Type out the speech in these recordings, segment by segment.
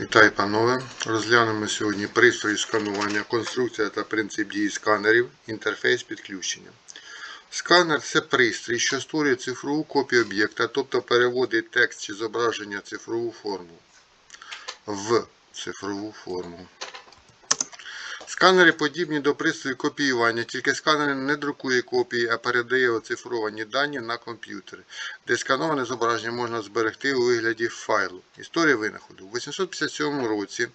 Вітаю, панове! Розглянемо сьогодні пристрої сканування, конструкція та принцип дії сканерів, інтерфейс підключення. Сканер це пристрій, що створює цифрову копію об'єкта, тобто переводить текст чи зображення цифрову форму. В цифрову форму. Сканери подібні до пристрою копіювання, тільки сканер не друкує копії, а передає оцифровані дані на комп'ютер, де скановане зображення можна зберегти у вигляді файлу. Історія винаходу. У 857 році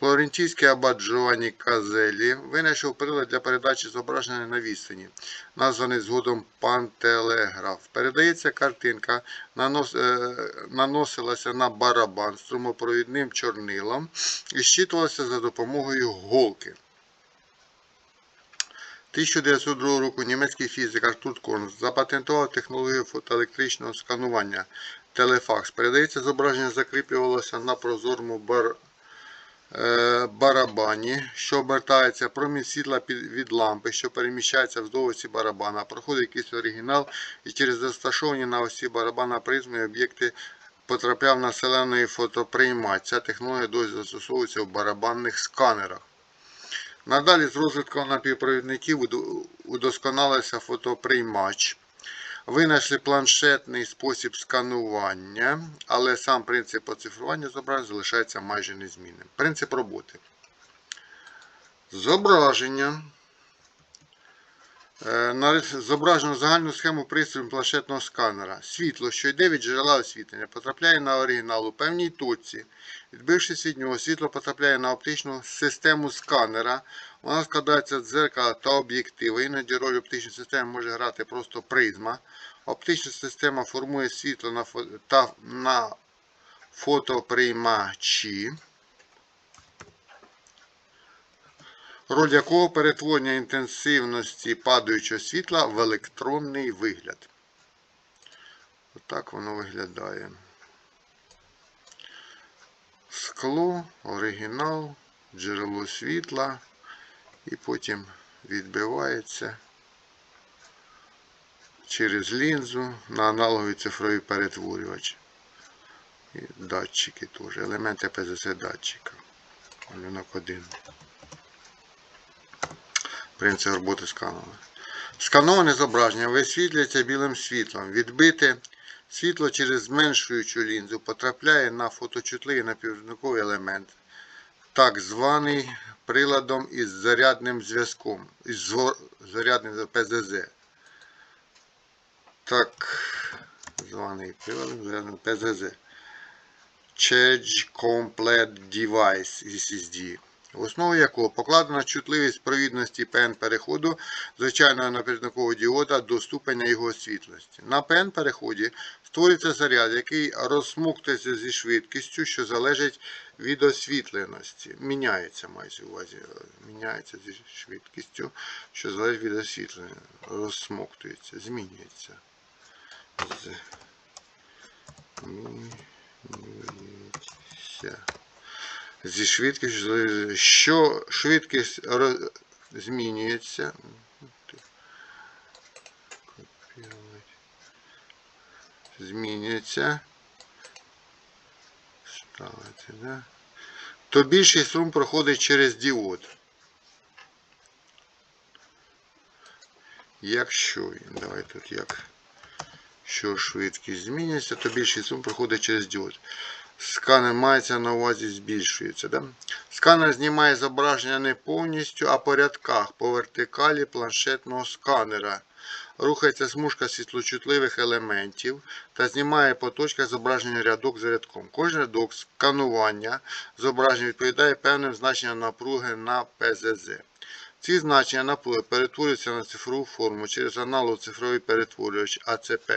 флорентійський абат Джованні Казелі винайшов прилад для передачі зображення на відстані, названий згодом пантелеграф. Передається картинка, нанос, е, наносилася на барабан струмопровідним чорнилом і щитувалася за допомогою голки. 1902 року німецький фізик Артур Корнс запатентував технологію фотоелектричного сканування телефакс. Передається зображення, закріплювалося на прозорому бар, е, барабані, що обертається промінь світла від лампи, що переміщається вздовж осі барабана, проходить якийсь оригінал і через розташовані на осі барабана призми об'єкти потрапляв на селеної фотоприймач. Ця технологія досі застосовується в барабанних сканерах. Надалі з розвитком напівпровідників удо- удосконалився фотоприймач. Винайшли планшетний спосіб сканування, але сам принцип оцифрування зображень залишається майже незмінним. Принцип роботи. Зображення. Е, Зображено загальну схему пристрою планшетного сканера. Світло, що йде від джерела освітлення, потрапляє на оригінал у певній точці. Відбившись від нього, світло потрапляє на оптичну систему сканера. Вона складається з дзеркала та об'єктива. Іноді роль оптичної системи може грати просто призма. Оптична система формує світло на, фо- та на фотоприймачі. Роль якого перетворення інтенсивності падаючого світла в електронний вигляд. Отак воно виглядає. Скло, оригінал, джерело світла, і потім відбивається через лінзу на аналоговий цифровий перетворювач. І датчики теж, елементи ПЗС датчика. Малюнок один. Принцип роботи сканера. Скановане зображення висвітлюється білим світлом. Відбите світло через зменшуючу лінзу потрапляє на фоточутливий напівпровідниковий елемент, так званий приладом із зарядним зв'язком, із зарядним ПЗЗ. Так званий приладом зарядним ПЗЗ. Charge Complete Device SSD в основу якого покладена чутливість провідності ПН переходу звичайного напірникового діода до ступеня його освітленості. На ПН переході створюється заряд, який розсмуктується зі швидкістю, що залежить від освітленості. Міняється мається увазі. Міняється зі швидкістю, що залежить від освітлення. Розсмоктується, змінюється. Змінюється зі швидкістю, що швидкість змінюється. Змінюється. Ставити, да? То більший струм проходить через діод. Якщо, давай тут як, що швидкість змінюється, то більший струм проходить через діод. Сканер мається на увазі збільшується. Да? Сканер знімає зображення не повністю, а по рядках по вертикалі планшетного сканера. Рухається смужка світлочутливих елементів та знімає по точках зображення рядок за рядком. Кожен рядок сканування зображення відповідає певним значенням напруги на ПЗЗ. Ці значення напруги перетворюються на цифрову форму через аналог цифровий перетворювач АЦП.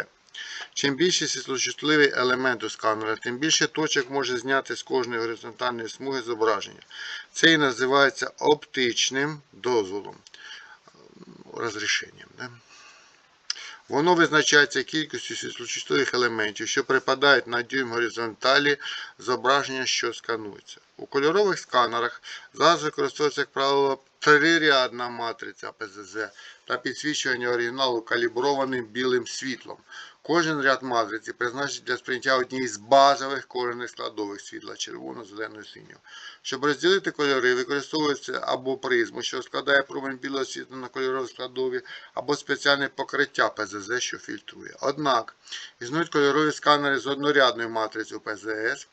Чим більше світлочутливий елемент у сканера, тим більше точок може зняти з кожної горизонтальної смуги зображення. Це і називається оптичним дозволом, розрішенням. Да? Воно визначається кількістю світлочутливих елементів, що припадають на дюйм горизонталі зображення, що сканується. У кольорових сканерах зараз використовується, як правило, трирядна матриця ПЗЗ та підсвічування оригіналу каліброваним білим світлом. Кожен ряд матриці призначений для сприйняття однієї з базових кольорних складових світла червоного, зеленого синього. Щоб розділити кольори, використовується або призму, що складає промень білого світла на кольорові складові, або спеціальне покриття ПЗЗ, що фільтрує. Однак існують кольорові сканери з однорядною матрицею ПЗС,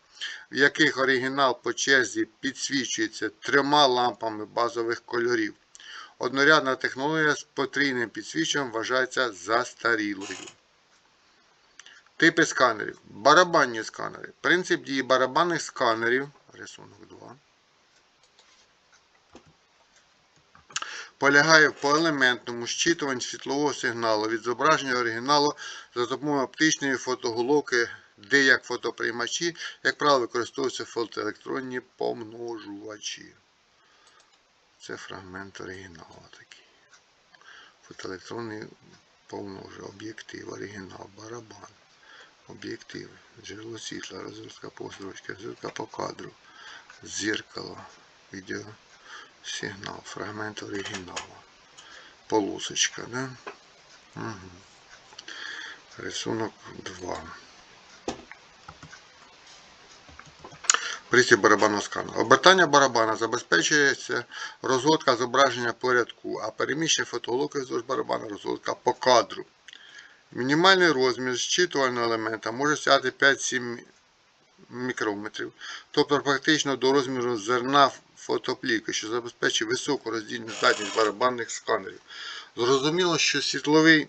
в яких оригінал по черзі підсвічується трьома лампами базових кольорів. Однорядна технологія з потрійним підсвічуванням вважається застарілою. Типи сканерів. Барабанні сканери. Принцип дії барабанних сканерів. Рисунок 2. Полягає в поелементному щитуванні світлового сигналу від зображення оригіналу за допомогою оптичної фотоголовки, де фотоприймачі, як правило, використовуються фотоелектронні помножувачі. Це фрагмент оригіналу такий. Фотоелектронний помножувач, об'єктив, оригінал, барабан об'єктив, джерело світла, розгрузка построчка, розгрузка по кадру, зеркало, відеосигнал, фрагмент оригіналу, полосочка, да? Угу. Рисунок 2. Пристрій барабанного скану. Обертання барабана забезпечується розгортка зображення по рядку, а переміщення фотоголовки вздовж барабана розгортка по кадру. Мінімальний розмір зчитувального елемента може сягати 5-7 мікрометрів, тобто практично до розміру зерна фотоплівки, що забезпечує високу роздільну здатність барабанних сканерів. Зрозуміло, що світловий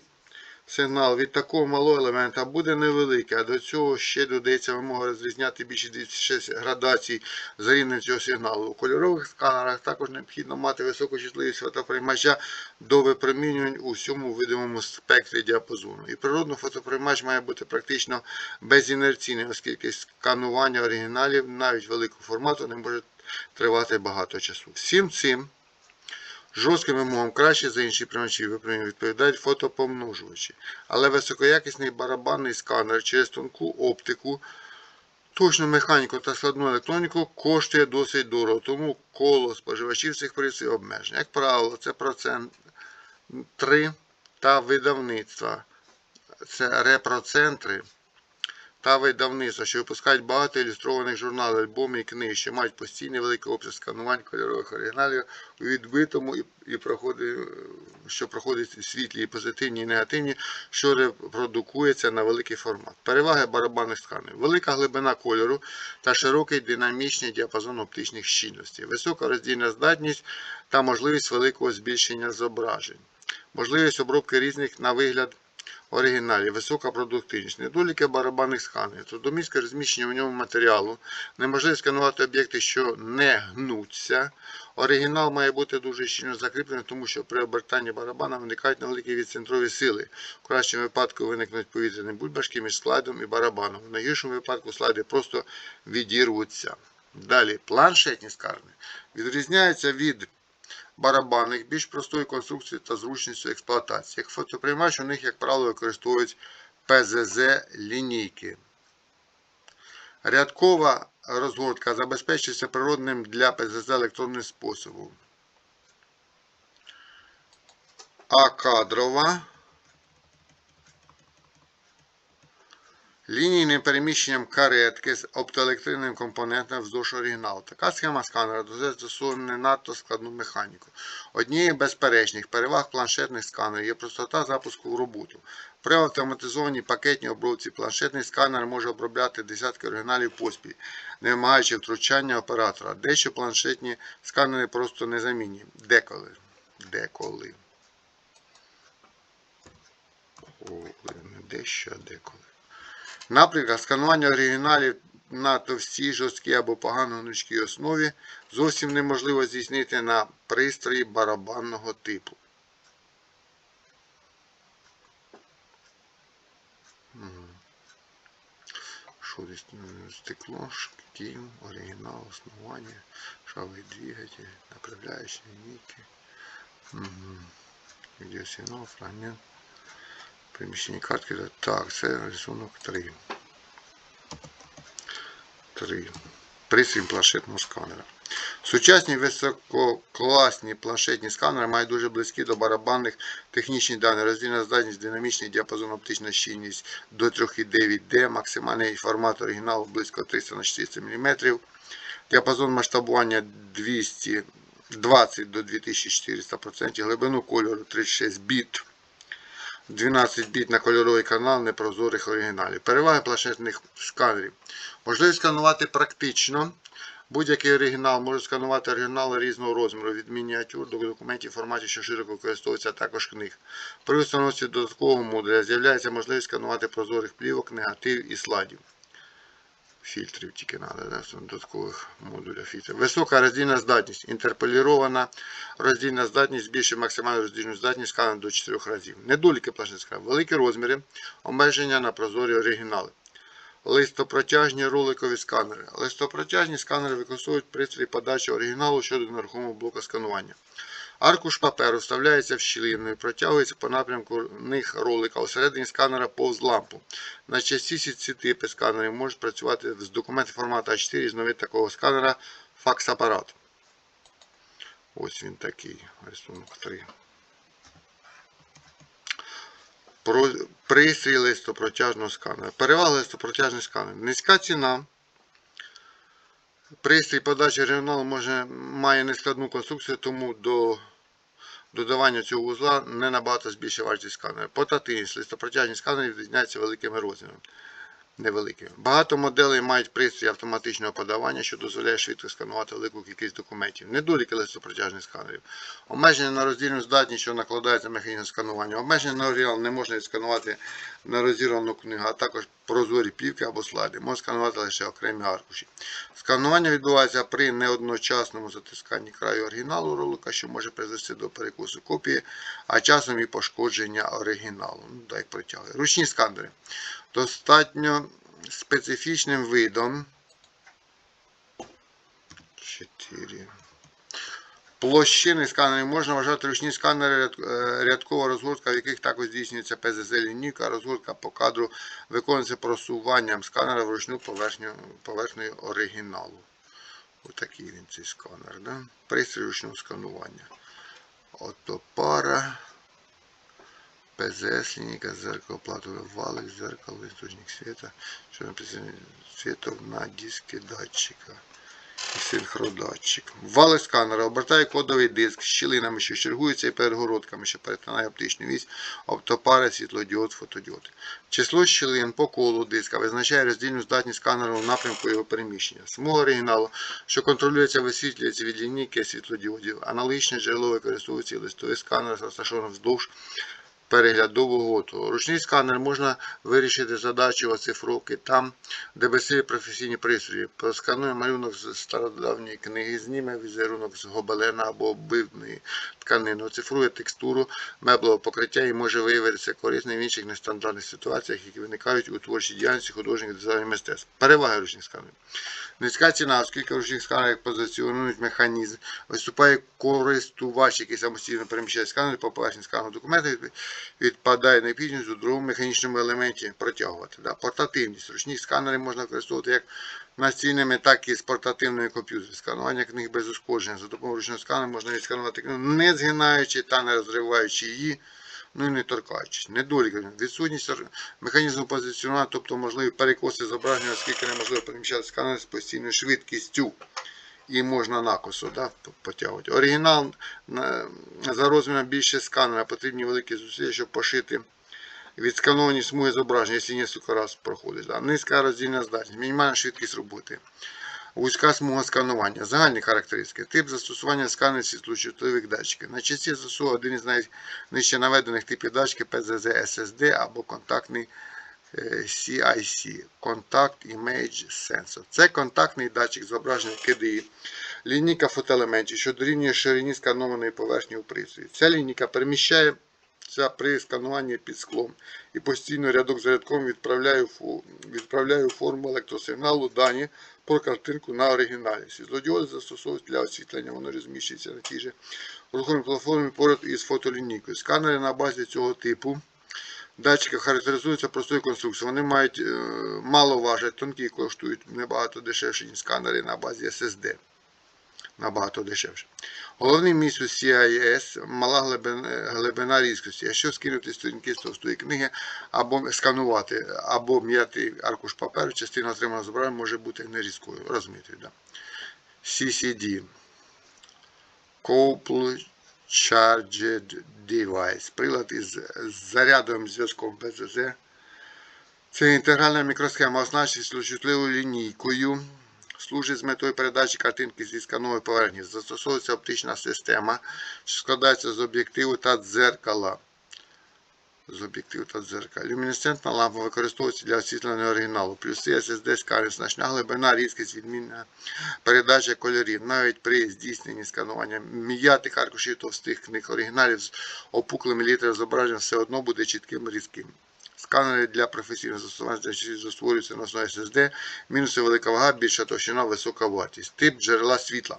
сигнал від такого малого елемента буде невеликий, а до цього ще додається вимога розрізняти більше 26 градацій за рівнем цього сигналу. У кольорових сканерах також необхідно мати високу чутливість фотоприймача до випромінювань у всьому видимому спектрі діапазону. І природно фотоприймач має бути практично безінерційним, оскільки сканування оригіналів навіть великого формату не може тривати багато часу. Всім цим Жорстким вимогам краще за інші приймачі випромінювання відповідають фотопомножувачі. Але високоякісний барабанний сканер через тонку оптику, точну механіку та складну електроніку коштує досить дорого, тому коло споживачів цих пристроїв обмежень. Як правило, це процентри та видавництва. Це репроцентри та видавництва, що випускають багато ілюстрованих журналів, альбомів і книг, що мають постійний великий обсяг сканувань кольорових оригіналів у відбитому і, і проходить, що проходить світлі і позитивні і негативні, що репродукується на великий формат. Переваги барабанних сканерів. Велика глибина кольору та широкий динамічний діапазон оптичних щільностей, висока роздільна здатність та можливість великого збільшення зображень, можливість обробки різних на вигляд оригіналі, висока продуктивність, недоліки барабанних сканерів, трудомістське розміщення в ньому матеріалу, неможливість сканувати об'єкти, що не гнуться. Оригінал має бути дуже щільно закріплений, тому що при обертанні барабана виникають невеликі відцентрові сили. В кращому випадку виникнуть повітряні бульбашки між слайдом і барабаном. В найгіршому випадку слайди просто відірвуться. Далі, планшетні скарни відрізняються від барабанних, більш простої конструкції та зручністю експлуатації. Як фотоприймач у них, як правило, використовують ПЗЗ лінійки. Рядкова розгортка забезпечується природним для ПЗЗ електронним способом. А кадрова лінійним переміщенням каретки з оптоелектричним компонентом вздовж оригіналу. Така схема сканера дозволяє не надто складну механіку. Однією з безперечних переваг планшетних сканерів є простота запуску в роботу. При автоматизованій пакетній обробці планшетний сканер може обробляти десятки оригіналів поспіль, не вимагаючи втручання оператора. Дещо планшетні сканери просто незамінні. Деколи. Деколи. О, дещо, деколи. Наприклад, сканування оригіналів на товстій, жорсткій або погано гнучкій основі зовсім неможливо здійснити на пристрої барабанного типу. Що десь стекло, шків, оригінал, основання, шавий двигатель, направляючі лінійки. Угу. Відеосигнал, фрагмент. Приміщення картки. Так, це рисунок 3. 3. Пристрій планшетного сканера. Сучасні висококласні планшетні сканери мають дуже близькі до барабанних технічні дані, роздільна здатність, динамічний діапазон, оптична щільність до 3,9D, максимальний формат оригіналу близько 300 на 400 мм, діапазон масштабування 220 до 2400%, глибину кольору 36 біт. 12 біт на кольоровий канал непрозорих оригіналів. Переваги планшетних сканерів. Можливість сканувати практично. Будь-який оригінал може сканувати оригінали різного розміру, від мініатюр до документів в форматі, що широко використовується, а також книг. При установці додаткового модуля з'являється можливість сканувати прозорих плівок, негатив і слайдів. Фільтрів тільки треба, да, додаткових модуля фільтрів. Висока роздільна здатність. Інтерполірована роздільна здатність збільшує максимальну роздільну здатність сканера до 4 разів. Недоліки сканерів. Великі розміри, обмеження на прозорі оригінали. Листопротяжні роликові сканери. Листопротяжні сканери використовують пристрій подачі оригіналу щодо нерухомого блоку сканування. Аркуш паперу вставляється в щілину і протягується по напрямку них ролика усередині сканера повз лампу. Найчастіші ці типи сканерів можуть працювати з документів формату А4 і різновид такого сканера факс-апарат. Ось він такий, рисунок 3. Про- Пристрій листопротяжного сканера. Перевага листопротяжних сканерів. Низька ціна. Пристрій подачі оригіналу може, має нескладну конструкцію, тому до додавання цього вузла не набагато збільшує вартість сканера. Портативність листопротяжність сканерів відрізняється великими розмірами. Невеликими. Багато моделей мають пристрій автоматичного подавання, що дозволяє швидко сканувати велику кількість документів. Недоліки листопротяжних сканерів. Обмеження на роздільну здатність, що накладається на механізм сканування. Обмеження на оригінал не можна відсканувати на розірвану книгу, а також прозорі плівки або слайди. Можна сканувати лише окремі аркуші. Сканування відбувається при неодночасному затисканні краю оригіналу ролика, що може призвести до перекусу копії, а часом і пошкодження оригіналу. Ну, так протягує. Ручні сканери. Достатньо специфічним видом. 4. Площини сканерів можна вважати ручні сканери е, рядкова розгортка, в яких також здійснюється ПЗЗ лінійка, розгортка по кадру виконується просуванням сканера в ручну поверхню, поверхнею оригіналу. Отакий він цей сканер. Да? Пристрій ручного сканування. Отопара. ПЗС, лінійка, зеркало, платовий валик, зеркало, істочник света, що написано світов на диски датчика синхродатчик. Валик сканера обертає кодовий диск з щілинами, що чергуються і перегородками, що перетинає оптичну вісь, оптопари, світлодіод, фотодіод. Число щілин по колу диска визначає роздільну здатність сканера у напрямку його переміщення. Смуга оригіналу, що контролюється, висвітлюється від лінійки світлодіодів. Аналогічне джерело використовується і листовий сканер, розташований вздовж переглядового отвору. Ручний сканер можна вирішити задачу оцифровки там, де безсилі професійні пристрої. Просканує малюнок з стародавньої книги, зніме візерунок з гобелена або оббивної тканини, оцифрує текстуру меблевого покриття і може виявитися корисним в інших нестандартних ситуаціях, які виникають у творчій діяльності художніх дизайнів мистецтв. Переваги ручних сканерів. Низька ціна, оскільки ручних сканерах позиціонують механізм, виступає користувач, який самостійно переміщає сканер по поверхні скану документів, відпадає необхідність у другому механічному елементі протягувати. Да. Портативність. Ручні сканери можна використовувати як настільними, так і з портативними комп'ютерами. Сканування книг без ушкодження. За допомогою ручного сканера можна відсканувати книгу, не згинаючи та не розриваючи її. Ну і не торкаючись. Недоліки. Відсутність механізму позиціонування, тобто можливі перекоси зображення, оскільки неможливо переміщати сканер з постійною швидкістю. І можна накосу да, потягувати. Оригінал за розміром більше сканера, потрібні великі зусилля, щоб пошити відскановані смуги зображення, якщо кілька разів проходить. Да. Низька роздільна здатність, мінімальна швидкість роботи. Вузька смуга сканування. Загальні характеристики. Тип застосування сканерів світлочутливих датчиків. Найчастіше застосовує один із найнижче наведених типів датчиків PZZ SSD або контактний CIC Contact Image Sensor. Це контактний датчик зображення KDI. Лінійка фотоелементів, що дорівнює ширині сканованої поверхні у пристрої. Ця лінійка переміщає це при скануванні під склом і постійно рядок за рядком відправляє, відправляє у форму електросигналу дані про картинку на оригіналі. Світлодіоди застосовують для освітлення, воно розміщується на тій же рухомій платформі поряд із фотолінійкою. Сканери на базі цього типу. Датчики характеризуються простою конструкцією. Вони мають е, мало важать, тонкі коштують набагато дешевше, ніж сканери на базі SSD. набагато дешевше. Головний місць CIS мала глибина, глибина різкості. Якщо скинути сторінки з товстої книги або сканувати, або м'яти аркуш паперу, частина отриманого зображення може бути нерізкою. Розумієте, да? CCD. Couple Charged Device. Прилад із зарядовим зв'язком БЗЗ. Це інтегральна мікросхема, оснащена чутливою лінійкою. Служить з метою передачі картинки зі сканової поверхні. Застосовується оптична система, що складається з об'єктиву та дзеркала. З об'єктиву та дзеркала. Люмінесцентна лампа використовується для освітлення оригіналу. Плюси SSD сканер, значна глибина, різкість, відмінна передача кольорів. Навіть при здійсненні сканування м'ятих аркушів товстих книг оригіналів з опуклими літерами зображення все одно буде чітким різким. Сканери для професійного застосування частіше створюються на основі SSD. Мінуси велика вага, більша товщина, висока вартість. Тип джерела світла.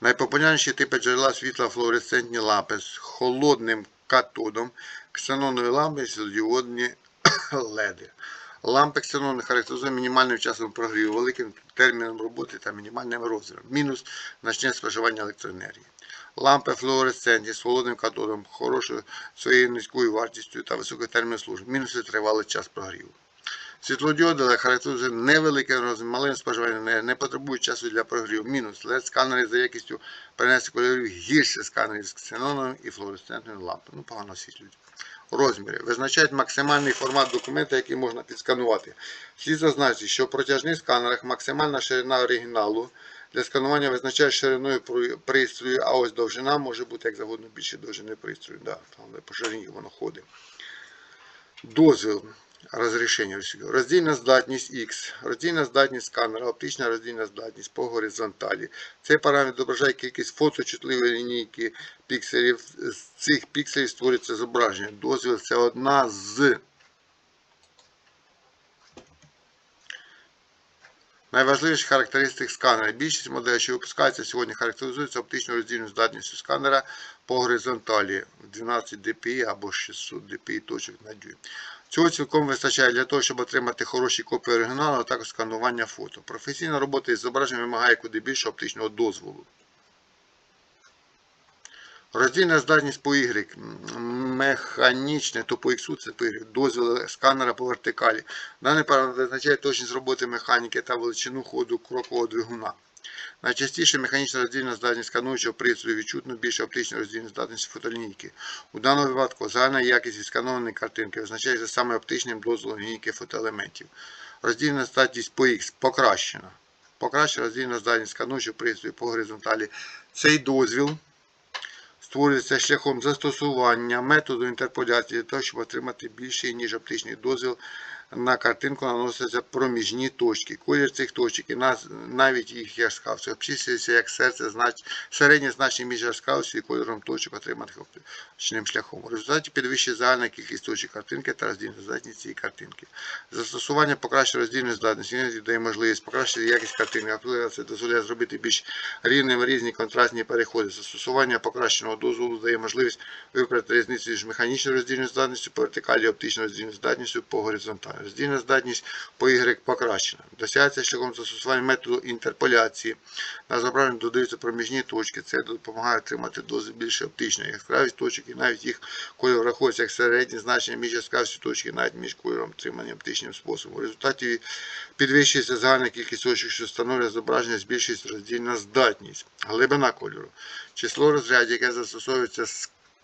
Найпопулярніші типи джерела світла флуоресцентні лампи з холодним катодом, ксенонові лампи, світлодіодні леди. Лампи ксенони характеризують мінімальним часом прогріву, великим терміном роботи та мінімальним розміром. Мінус значне споживання електроенергії. Лампи флуоресцентні з холодним катодом, хорошою своєю низькою вартістю та високий термін служби. Мінуси тривалий час прогріву. Світлодіоди характеризують невеликий розмір, малим споживанням не потребують часу для прогріву. Мінус. led сканери за якістю перенесення кольорів гірше сканерів з ксеноном і флуоресцентною лампою. Ну, погано освітлюють. Розміри. Визначають максимальний формат документа, який можна підсканувати. Слід зазначити, що в протяжних сканерах максимальна ширина оригіналу для сканування визначає шириною пристрою, а ось довжина може бути як завгодно більше довжини пристрою. Да, там по ширині воно ходить. Дозвіл розрішення російського. Роздільна здатність X, роздільна здатність сканера, оптична роздільна здатність по горизонталі. Цей параметр відображає кількість фоточутливої лінійки пікселів. З цих пікселів створюється зображення. Дозвіл це одна з найважливіших характеристик сканера. Більшість моделей, що випускаються сьогодні, характеризуються оптичною роздільною здатністю сканера по горизонталі в 12 dpi або 600 dpi точок на дюйм. Цього цілком вистачає для того, щоб отримати хороші копії оригіналу, а також сканування фото. Професійна робота із зображенням вимагає куди більше оптичного дозволу. Роздільна здатність по Y. Механічне, то по X це по Y. Дозвіл сканера по вертикалі. Даний параметр визначає точність роботи механіки та величину ходу крокового двигуна. Найчастіше механічна роздільна здатність скануючого пристрою відчутно більше оптичної роздільної здатності фотолінійки. У даному випадку загальна якість відсканованої картинки визначається саме оптичним дозволом лінійки фотоелементів. Роздільна здатність по X покращена. Покращена роздільна здатність скануючого пристрою по горизонталі. Цей дозвіл створюється шляхом застосування методу інтерполяції для того, щоб отримати більший, ніж оптичний дозвіл. На картинку наносяться проміжні точки. Колір цих точок і навіть їх яскравість обчислюється як серце знач... середнє значення між яскравістю і кольором точок, отриманих оптичним шляхом. У результаті підвищує загальна кількість точок картинки та роздільна здатність цієї картинки. Застосування покращення роздільної здатності іноді дає можливість покращити якість картинки, а це дозволяє зробити більш рівними різні контрастні переходи. Застосування покращеного дозволу дає можливість виправити різницю між механічною роздільною здатністю по вертикалі оптичною роздільною здатністю по горизонталі. Роздільна здатність по Y покращена. Досягається шляхом застосування методу інтерполяції. На зображенні додаються проміжні точки. Це допомагає отримати дозу більше оптичної яскравість точок і навіть їх кольор враховується як середнє значення між яскравістю точки, навіть між кольором отриманим оптичним способом. У результаті підвищується загальна кількість точок, що встановлює зображення, збільшується роздільна здатність, глибина кольору, число розрядів, яке застосовується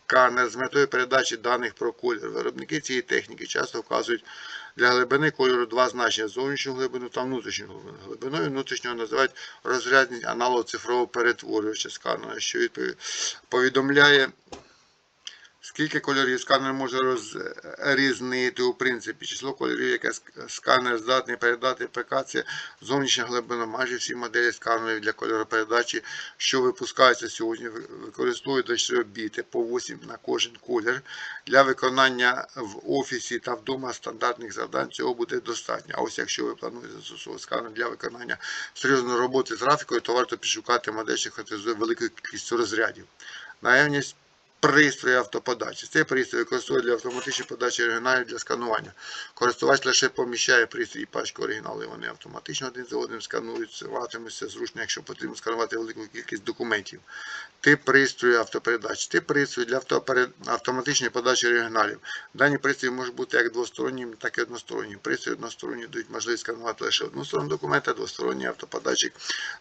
сканер з метою передачі даних про колір. Виробники цієї техніки часто вказують для глибини кольору два значення зовнішню глибину та внутрішню глибину. Глибиною внутрішнього називають розрядність аналог цифрового перетворювача сканера, що відпові- повідомляє Скільки кольорів сканер може розрізнити у принципі? Число кольорів, яке сканер здатний передати ПК, це зовнішня глибина. Майже всі моделі сканерів для кольоропередачі, що випускаються сьогодні, ви- використовують 24 біти по 8 на кожен колір. Для виконання в офісі та вдома стандартних завдань цього буде достатньо. А ось якщо ви плануєте застосовувати сканер для виконання серйозної роботи з графікою, то варто підшукати модель, що характеризує велику кількість розрядів. Наявність пристрої автоподачі. Цей пристрій використовує для автоматичної подачі оригіналів для сканування. Користувач лише поміщає пристрій і пачку оригіналів. Вони автоматично один за одним скануватимуться зручно, якщо потрібно сканувати велику кількість документів. Тип пристрою автопередач. Тип пристрою для автоматичної подачі оригіналів. Дані пристрої можуть бути як двосторонніми, так і односторонніми. Пристрої односторонні дають можливість сканувати лише одну сторону документа, двосторонній автоподатчик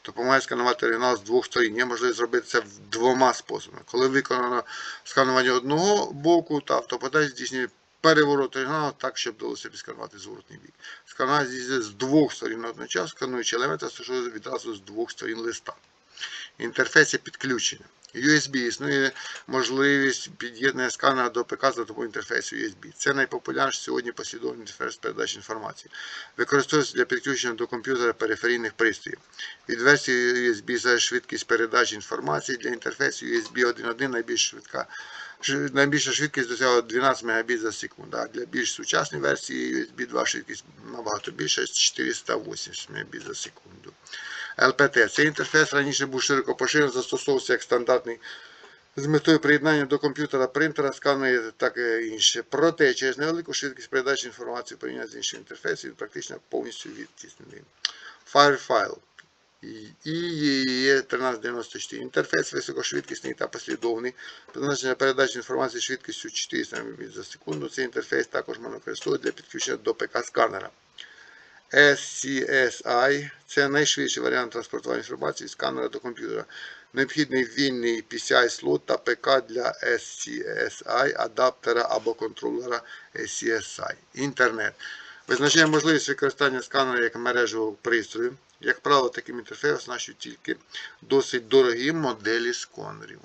допомагає сканувати оригінал з двох сторін. Є можливість зробити це двома способами. Коли виконано сканування одного боку, та автоподач здійснює переворот оригіналу так, щоб вдалося підсканувати зворотний бік. Сканування здійснює з двох сторін одночасно, скануючи елементи, що відразу з двох сторін листа. Інтерфейси підключення. USB існує можливість під'єднання сканера до ПК за допомогою інтерфейсу USB. Це найпопулярніший сьогодні послідовний інтерфейс передачі інформації. Використовується для підключення до комп'ютера периферійних пристроїв. Від версії USB за швидкість передачі інформації для інтерфейсу USB 1.1 найбільш швидка. Найбільша швидкість досягла 12 Мбіт за секунду. А для більш сучасної версії USB 2 швидкість набагато більша 480 Мбіт за секунду. LPT. Цей інтерфейс раніше був широко поширений, застосовувався як стандартний з метою приєднання до комп'ютера, принтера, сканера та таке інше. Проте через невелику швидкість передачі інформації порівняно з іншим інтерфейсом, він практично повністю відтіснений. Firefile. І 1394. Інтерфейс високошвидкісний та послідовний. Призначення передачі інформації швидкістю 400 Мбіт за секунду. Цей інтерфейс також можна використовувати для підключення до ПК-сканера. SCSI це найшвидший варіант транспортування інформації з сканера до комп'ютера. Необхідний вільний PCI-слот та ПК для SCSI, адаптера або контролера SCSI. Інтернет. Визначає можливість використання сканера як мережевого пристрою. Як правило, таким інтерфейсом оснащують тільки досить дорогі моделі сканерів.